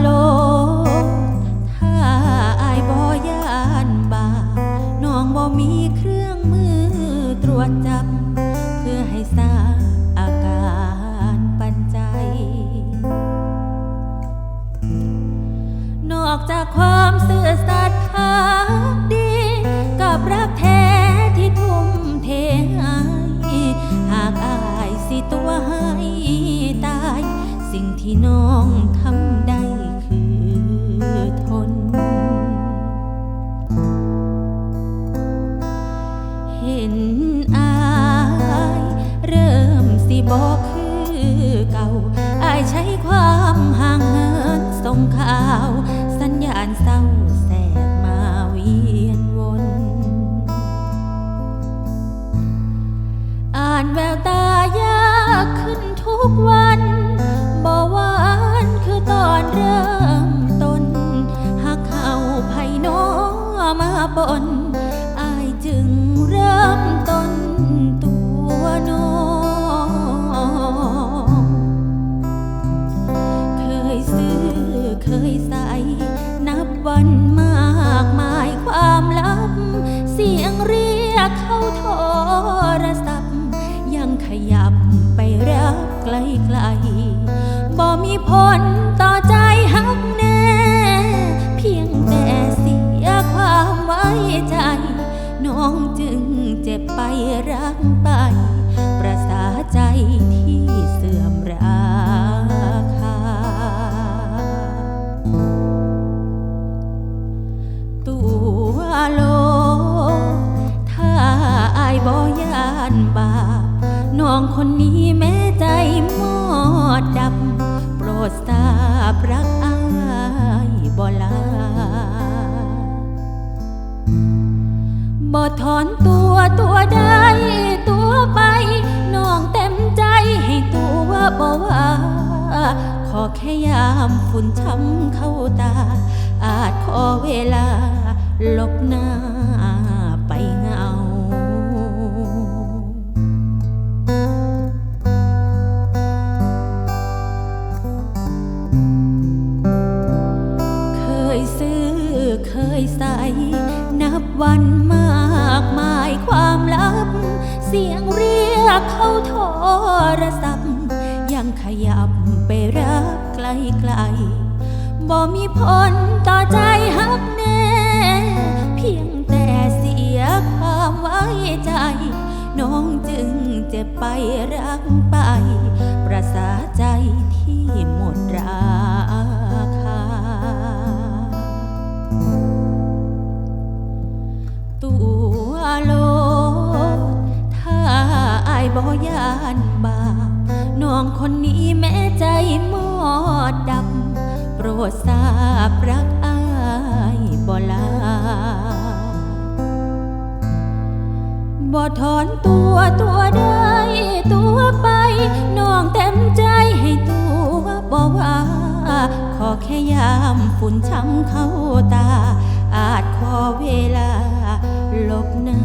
โลกถ้าอายบ่ยานบาปน้องบ่มีเครื่องมือตรวจจับ เพื่อให้ทราบอาการปันใจ นอกจากความซื่อสัตย์ อายเริ่มสิบอกคือเก่า อายใช้ความห่างเหินส่งข่าว สัญญาณเศร้าแสบมาเวียนวน อ่านแววตายากขึ้นทุกวันบ่หวานคือตอนเริ่มต้นหากเขาไผ่นอมาปน ผลต่อใจหักแน่ เพียงแต่เสียความไว้ใจ น้องจึงเจ็บไปรักไป ประสาใจที่เสื่อมราคา ตัวโล ถ้าอายบ่ยานบาปน้องคนนี้แม้ใจมอดดับ ดทราบรักอายบ่ลาบ่ถอนตัวตัวได้ตัวไปน้องเต็มใจให้ตัวบ่ว่าขอแค่ยามฝุ่นช้ำเข้าตา อาจขอเวลาลบหน้า ยซื้อเคยใส่นับวันมากมายความลับ เสียงเรียกเข้าโทรศัพท์ ยังขยับไปรับไกลไกลบ่มีผลต่อใจหักแน่ เพียงแต่เสียความไว้ใจ น้องจึงเจ็บไปรักไป ประสาท บ่ยานบาปน้องคนนี้แม้ใจมอดดำโปรดทราบรักอายบ่ลาบ่ถอนตัวตัวได้ตัวไป น้องเต็มใจให้ตัวบ่ว่าขอแค่ยามฝุ่นช้ำเข้าตา อาจขอเวลาลบหน้า